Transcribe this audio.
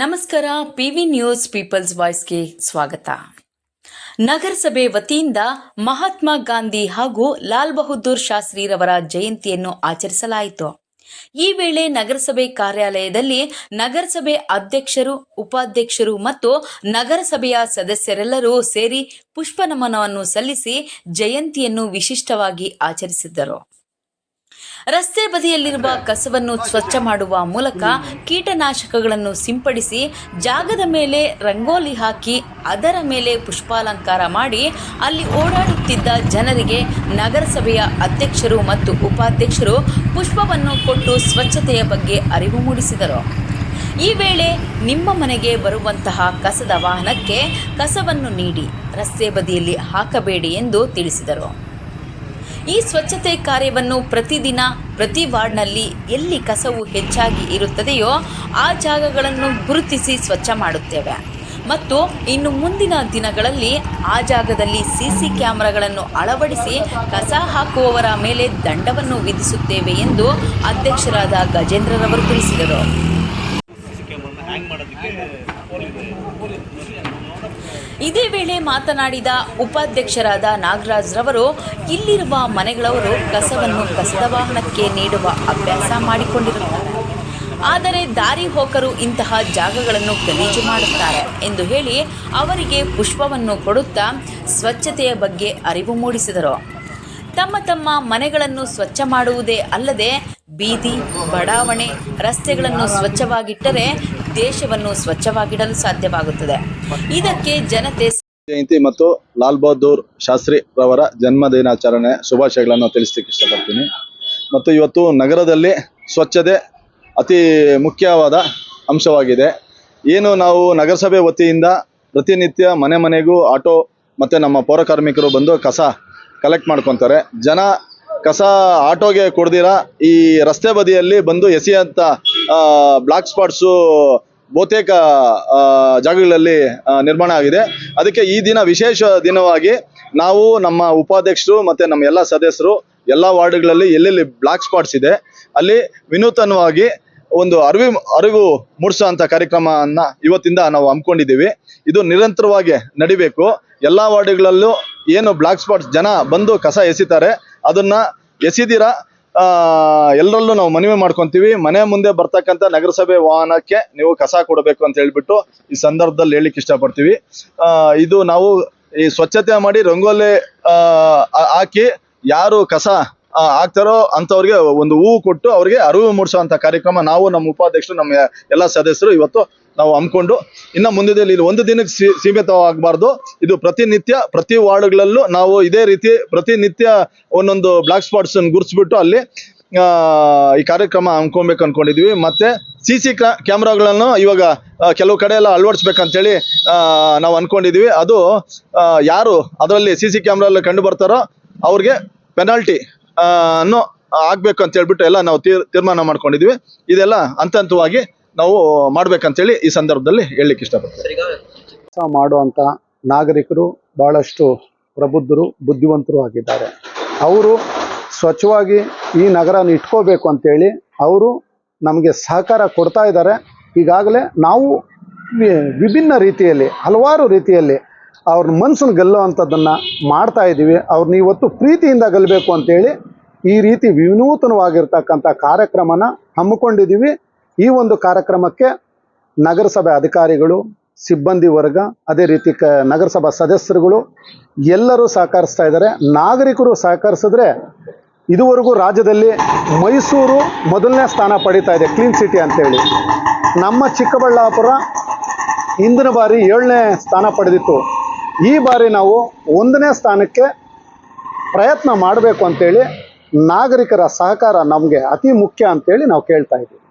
ನಮಸ್ಕಾರ, PV news people's ವಾಯ್ಸ್ಗೆ ಸ್ವಾಗತ. ನಗರಸಭೆ ವತಿಯಿಂದ ಮಹಾತ್ಮ ಗಾಂಧಿ ಹಾಗೂ ಲಾಲ್ ಬಹದ್ದೂರ್ ಶಾಸ್ತ್ರಿರವರ ಜಯಂತಿಯನ್ನು ಆಚರಿಸಲಾಯಿತು. ಈ ವೇಳೆ ನಗರಸಭೆ ಕಾರ್ಯಾಲಯದಲ್ಲಿ ನಗರಸಭೆ ಅಧ್ಯಕ್ಷರು, ಉಪಾಧ್ಯಕ್ಷರು ಮತ್ತು ನಗರಸಭೆಯ ಸದಸ್ಯರೆಲ್ಲರೂ ಸೇರಿ ಪುಷ್ಪ ನಮನವನ್ನು ಸಲ್ಲಿಸಿ ಜಯಂತಿಯನ್ನು ವಿಶಿಷ್ಟವಾಗಿ ಆಚರಿಸಿದ್ದರು. ರಸ್ತೆ ಬದಿಯಲ್ಲಿರುವ ಕಸವನ್ನು ಸ್ವಚ್ಛ ಮಾಡುವ ಮೂಲಕ ಕೀಟನಾಶಕಗಳನ್ನು ಸಿಂಪಡಿಸಿ ಜಾಗದ ಮೇಲೆ ರಂಗೋಲಿ ಹಾಕಿ ಅದರ ಮೇಲೆ ಪುಷ್ಪಾಲಂಕಾರ ಮಾಡಿ ಅಲ್ಲಿ ಓಡಾಡುತ್ತಿದ್ದ ಜನರಿಗೆ ನಗರಸಭೆಯ ಅಧ್ಯಕ್ಷರು ಮತ್ತು ಉಪಾಧ್ಯಕ್ಷರು ಪುಷ್ಪವನ್ನು ಕೊಟ್ಟು ಸ್ವಚ್ಛತೆಯ ಬಗ್ಗೆ ಅರಿವು ಮೂಡಿಸಿದರು. ಈ ವೇಳೆ ನಿಮ್ಮ ಮನೆಗೆ ಬರುವಂತಹ ಕಸದ ವಾಹನಕ್ಕೆ ಕಸವನ್ನು ನೀಡಿ, ರಸ್ತೆ ಬದಿಯಲ್ಲಿ ಹಾಕಬೇಡಿ ಎಂದು ತಿಳಿಸಿದರು. ಈ ಸ್ವಚ್ಛತೆ ಕಾರ್ಯವನ್ನು ಪ್ರತಿದಿನ, ಪ್ರತಿ ವಾರ್ಡ್ನಲ್ಲಿ ಎಲ್ಲಿ ಕಸವು ಹೆಚ್ಚಾಗಿ ಇರುತ್ತದೆಯೋ ಆ ಜಾಗಗಳನ್ನು ಗುರುತಿಸಿ ಸ್ವಚ್ಛ ಮಾಡುತ್ತೇವೆ. ಮತ್ತು ಇನ್ನು ಮುಂದಿನ ದಿನಗಳಲ್ಲಿ ಆ ಜಾಗದಲ್ಲಿ ಸಿಸಿ ಕ್ಯಾಮೆರಾಗಳನ್ನು ಅಳವಡಿಸಿ ಕಸ ಹಾಕುವವರ ಮೇಲೆ ದಂಡವನ್ನು ವಿಧಿಸುತ್ತೇವೆ ಎಂದು ಅಧ್ಯಕ್ಷರಾದ ಗಜೇಂದ್ರರವರು ತಿಳಿಸಿದರು. ಇದೇ ವೇಳೆ ಮಾತನಾಡಿದ ಉಪಾಧ್ಯಕ್ಷರಾದ ನಾಗರಾಜ್ ರವರು, ಇಲ್ಲಿರುವ ಮನೆಗಳವರು ಕಸವನ್ನು ಕಸದ ವಾಹನಕ್ಕೆ ನೀಡುವ ಅಭ್ಯಾಸ ಮಾಡಿಕೊಂಡಿರುತ್ತಾರೆ. ಆದರೆ ದಾರಿ ಹೋಕರು ಇಂತಹ ಜಾಗಗಳನ್ನು ಗಲೀಜು ಮಾಡುತ್ತಾರೆ ಎಂದು ಹೇಳಿ ಅವರಿಗೆ ಪುಷ್ಪವನ್ನು ಕೊಡುತ್ತಾ ಸ್ವಚ್ಛತೆಯ ಬಗ್ಗೆ ಅರಿವು ಮೂಡಿಸಿದರು. ತಮ್ಮ ತಮ್ಮ ಮನೆಗಳನ್ನು ಸ್ವಚ್ಛ ಮಾಡುವುದೇ ಅಲ್ಲದೆ ಬೀದಿ, ಬಡಾವಣೆ, ರಸ್ತೆಗಳನ್ನು ಸ್ವಚ್ಛವಾಗಿಟ್ಟರೆ ದೇಶವನ್ನು ಸ್ವಚ್ಛವಾಗಿಡಲು ಸಾಧ್ಯವಾಗುತ್ತದೆ. ಇದಕ್ಕೆ ಜನತೆ ಜಯಂತಿ ಮತ್ತು ಲಾಲ್ ಬಹದ್ದೂರ್ ಶಾಸ್ತ್ರಿ ರವರ ಜನ್ಮ ದಿನಾಚರಣೆ ಶುಭಾಶಯಗಳನ್ನು ತಿಳಿಸ್ಲಿಕ್ಕೆ ಇಷ್ಟಪಡ್ತೀನಿ. ಮತ್ತು ಇವತ್ತು ನಗರದಲ್ಲಿ ಸ್ವಚ್ಛತೆ ಅತಿ ಮುಖ್ಯವಾದ ಅಂಶವಾಗಿದೆ. ಏನು ನಾವು ನಗರಸಭೆ ವತಿಯಿಂದ ಪ್ರತಿನಿತ್ಯ ಮನೆ ಮನೆಗೂ, ಆಟೋ ಮತ್ತು ನಮ್ಮ ಪೌರಕಾರ್ಮಿಕರು ಬಂದು ಕಸ ಕಲೆಕ್ಟ್ ಮಾಡ್ಕೊತಾರೆ. ಜನ ಕಸ ಆಟೋಗೆ ಕೊಡ್ದಿರ, ಈ ರಸ್ತೆ ಬದಿಯಲ್ಲಿ ಬಂದು ಎಸೆಯಂಥ ಬ್ಲಾಕ್ ಸ್ಪಾಟ್ಸು ಬಹುತೇಕ ಜಾಗಗಳಲ್ಲಿ ನಿರ್ಮಾಣ ಆಗಿದೆ. ಅದಕ್ಕೆ ಈ ದಿನ ವಿಶೇಷ ದಿನವಾಗಿ ನಾವು ನಮ್ಮ ಉಪಾಧ್ಯಕ್ಷರು ಮತ್ತು ನಮ್ಮ ಎಲ್ಲ ಸದಸ್ಯರು ಎಲ್ಲ ವಾರ್ಡ್ಗಳಲ್ಲಿ ಎಲ್ಲೆಲ್ಲಿ ಬ್ಲಾಕ್ ಸ್ಪಾಟ್ಸ್ ಇದೆ, ಅಲ್ಲಿ ವಿನೂತನವಾಗಿ ಒಂದು ಅರಿವು ಅರಿವು ಮೂಡಿಸುವಂತ ಕಾರ್ಯಕ್ರಮವನ್ನ ಇವತ್ತಿಂದ ನಾವು ಹಮ್ಮಿಕೊಂಡಿದ್ದೀವಿ. ಇದು ನಿರಂತರವಾಗಿ ನಡಿಬೇಕು. ಎಲ್ಲಾ ವಾರ್ಡ್ಗಳಲ್ಲೂ ಏನು ಬ್ಲಾಕ್ ಸ್ಪಾಟ್ಸ್ ಜನ ಬಂದು ಕಸ ಎಸಿತಾರೆ. ಅದನ್ನ ಎಸಿದಿರ ಎಲ್ಲರಲ್ಲೂ ನಾವು ಮನವಿ ಮಾಡ್ಕೊಂತೀವಿ. ಮನೆ ಮುಂದೆ ಬರ್ತಕ್ಕಂಥ ನಗರಸಭೆ ವಾಹನಕ್ಕೆ ನೀವು ಕಸ ಕೊಡಬೇಕು ಅಂತ ಹೇಳ್ಬಿಟ್ಟು ಈ ಸಂದರ್ಭದಲ್ಲಿ ಹೇಳಿಕ್ಕೆ ಇಷ್ಟಪಡ್ತೀವಿ. ಇದು ನಾವು ಈ ಸ್ವಚ್ಛತೆ ಮಾಡಿ ರಂಗೋಲಿ ಹಾಕಿ ಯಾರು ಕಸ ಆ, ಅಂತವ್ರಿಗೆ ಒಂದು ಹೂವು ಕೊಟ್ಟು ಅವ್ರಿಗೆ ಅರಿವು ಮೂಡಿಸುವಂಥ ಕಾರ್ಯಕ್ರಮ ನಾವು ನಮ್ಮ ಉಪಾಧ್ಯಕ್ಷರು ನಮ್ಮ ಎಲ್ಲ ಸದಸ್ಯರು ಇವತ್ತು ನಾವು ಹಮ್ಮಿಕೊಂಡು ಇನ್ನು ಮುಂದಿನ ಇಲ್ಲಿ ಒಂದು ದಿನಕ್ಕೆ ಸೀಮಿತವಾಗಬಾರ್ದು. ಇದು ಪ್ರತಿನಿತ್ಯ ಪ್ರತಿ ವಾರ್ಡ್ಗಳಲ್ಲೂ ನಾವು ಇದೇ ರೀತಿ ಪ್ರತಿನಿತ್ಯ ಒಂದೊಂದು ಬ್ಲಾಕ್ ಸ್ಪಾಟ್ಸ್ ಗುರುತಿಸ್ಬಿಟ್ಟು ಅಲ್ಲಿ ಈ ಕಾರ್ಯಕ್ರಮ ಹಮ್ಕೊಬೇಕು ಅನ್ಕೊಂಡಿದ್ವಿ. ಮತ್ತೆ ಸಿ ಸಿ ಕ್ಯಾಮ್ರಾಗಳನ್ನು ಇವಾಗ ಕೆಲವು ಕಡೆ ಎಲ್ಲ ಅಳವಡಿಸ್ಬೇಕಂತೇಳಿ ನಾವು ಅನ್ಕೊಂಡಿದ್ವಿ. ಅದು ಯಾರು ಅದರಲ್ಲಿ ಸಿ ಸಿ ಕ್ಯಾಮ್ರಾ ಕಂಡು ಬರ್ತಾರೋ ಅವ್ರಿಗೆ ಪೆನಾಲ್ಟಿ ಅನ್ನು ಆಗ್ಬೇಕು ಅಂತ ಹೇಳ್ಬಿಟ್ಟು ಎಲ್ಲ ನಾವು ತೀರ್ ತೀರ್ಮಾನ ಮಾಡ್ಕೊಂಡಿದ್ವಿ. ಇದೆಲ್ಲ ಹಂತ ಹಂತವಾಗಿ ನಾವು ಮಾಡ್ಬೇಕಂತೇಳಿ ಈ ಸಂದರ್ಭದಲ್ಲಿ ಹೇಳಲಿಕ್ಕೆ ಇಷ್ಟಪಡ್ತೀನಿ. ಕೆಲಸ ಮಾಡುವಂಥ ನಾಗರಿಕರು ಬಹಳಷ್ಟು ಪ್ರಬುದ್ಧರು ಬುದ್ಧಿವಂತರು ಆಗಿದ್ದಾರೆ. ಅವರು ಸ್ವಚ್ಛವಾಗಿ ಈ ನಗರನ ಇಟ್ಕೋಬೇಕು ಅಂತೇಳಿ ಅವರು ನಮಗೆ ಸಹಕಾರ ಕೊಡ್ತಾ ಇದ್ದಾರೆ. ಈಗಾಗಲೇ ನಾವು ವಿ- ವಿಭಿನ್ನ ರೀತಿಯಲ್ಲಿ ಹಲವಾರು ರೀತಿಯಲ್ಲಿ ಅವ್ರ ಮನಸ್ಸನ್ನು ಗೆಲ್ಲುವಂಥದ್ದನ್ನು ಮಾಡ್ತಾ ಇದ್ದೀವಿ. ಅವ್ರನ್ನ ಇವತ್ತು ಪ್ರೀತಿಯಿಂದ ಗೆಲ್ಲಬೇಕು ಅಂತೇಳಿ ಈ ರೀತಿ ವಿನೂತನವಾಗಿರ್ತಕ್ಕಂಥ ಕಾರ್ಯಕ್ರಮನ ಹಮ್ಮಿಕೊಂಡಿದ್ದೀವಿ. ಈ ಒಂದು ಕಾರ್ಯಕ್ರಮಕ್ಕೆ ನಗರಸಭೆ ಅಧಿಕಾರಿಗಳು, ಸಿಬ್ಬಂದಿ ವರ್ಗ, ಅದೇ ರೀತಿ ಕ ನಗರಸಭಾ ಸದಸ್ಯರುಗಳು ಎಲ್ಲರೂ ಸಹಕರಿಸ್ತಾ ಇದ್ದಾರೆ. ನಾಗರಿಕರು ಸಹಕರಿಸಿದ್ರೆ ಇದುವರೆಗೂ ರಾಜ್ಯದಲ್ಲಿ ಮೈಸೂರು ಮೊದಲನೇ ಸ್ಥಾನ ಪಡೀತಾ ಇದೆ, ಕ್ಲೀನ್ ಸಿಟಿ ಅಂತೇಳಿ. ನಮ್ಮ ಚಿಕ್ಕಬಳ್ಳಾಪುರ ಹಿಂದಿನ ಬಾರಿ ಏಳನೇ ಸ್ಥಾನ ಪಡೆದಿತ್ತು. ಈ ಬಾರಿ ನಾವು ಒಂದನೇ ಸ್ಥಾನಕ್ಕೆ ಪ್ರಯತ್ನ ಮಾಡಬೇಕು ಅಂತೇಳಿ ನಾಗರಿಕರ ಸಹಕಾರ ನಮಗೆ ಅತಿ ಮುಖ್ಯ ಅಂತೇಳಿ ನಾವು ಕೇಳ್ತಾ ಇದ್ದೀವಿ.